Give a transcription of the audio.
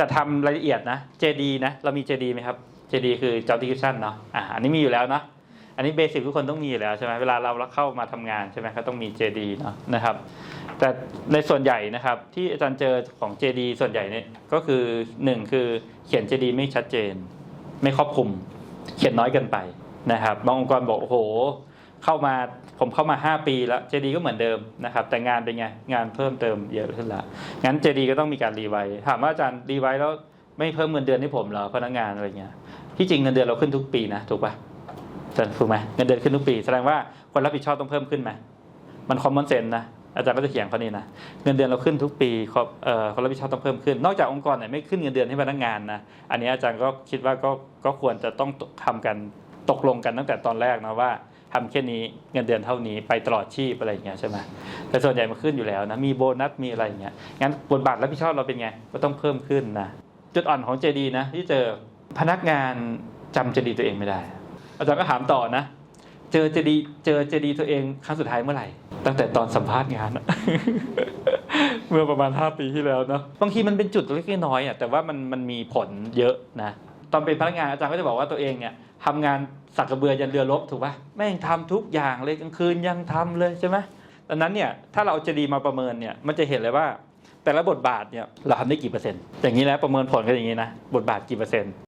จะทำรายละเอียดนะ JD นะเรามี JD ไหมครับ JD คือ job description เนาะอ่าอันนี้มีอยู่แล้วเนาะอันนี้เบสิกทุกคนต้องมีอยู่แล้วใช่ไหมเวลาเราเข้ามาทำงานใช่ไหมก็ต้องมี JD เนาะนะครับ แต่ในส่วนใหญ่นะครับที่อาจารย์เจอของ JD ส่วนใหญ่เนี่ยก็คือหนึ่งคือเขียน JD ไม่ชัดเจน ไม่ครอบคลุม เขียนน้อยเกินไปนะครับบางองค์กรบอกโอ้โห เข้ามาผมเข้ามา 5 ปีแล้ว JD ก็เหมือนเดิมนะครับ แต่งานเป็นไง งานเพิ่มเติมเยอะขึ้นละงั้น JD ก็ต้องมีการรีไวซ์ถามว่าอาจารย์รีไวซ์แล้วไม่เพิ่มเงินเดือนให้ผมเหรอพนักงานอะไรเงี้ยที่จริงเงินเดือนเราขึ้นทุกปีนะถูกปะอาจารย์ถูกไหมเงินเดือนขึ้นทุกปี แสดงว่าคนรับผิดชอบต้องเพิ่มขึ้นไหมมันคอมมอนเซนนะอาจารย์ก็จะเถียงเขานี่นะเงินเดือนเราขึ้นทุกปีคนรับผิดชอบต้องเพิ่มขึ้น นอกจากองค์กรไหนไม่ขึ้นเงินเดือนให้พนักงานนะอันนี้อาจารย์ก็คิดว่าก็ก็ควรจะต้องทำกันตกลงกันตั้งแต่ตอนแรกนะว่า ทำแค่นี้เงินเดือนเท่านี้ไปตลอดชีพอะไรอย่างเงี้ยใช่ไหมแต่ส่วนใหญ่มันขึ้นอยู่แล้วนะมีโบนัสมีอะไรอย่างเงี้ยงั้นบทบาทรับผิดชอบเราเป็นไงก็ต้องเพิ่มขึ้นนะจุดอ่อนของ JD นะ ที่เจอพนักงานจำ JD ตัวเองไม่ได้ อาจารย์ก็ถามต่อนะ เจอ JD เจอ JD ตัวเองครั้งสุดท้ายเมื่อไหร่ ตั้งแต่ตอนสัมภาษณ์งาน เมื่อประมาณ 5 ปีที่แล้วเนาะบางทีมันเป็นจุดเล็กๆน้อยอะแต่ว่ามันมันมีผลเยอะนะ ตอนเป็นพนักงานอาจารย์ก็จะบอกว่าตัวเองเนี่ยทำงานสักกระเบือยันเรือลบถูกปะแม่งทำทุกอย่างเลยกลางคืนยังทำเลยใช่ไหมดังนั้นเนี่ยถ้าเราเอาเจดีมาประเมินเนี่ยมันจะเห็นเลยว่า แต่ละบทบาทเนี่ยเราทำได้กี่เปอร์เซ็นต์อย่างนี้แล้วประเมินผลกันอย่างนี้นะบทบาทกี่เปอร์เซ็นต์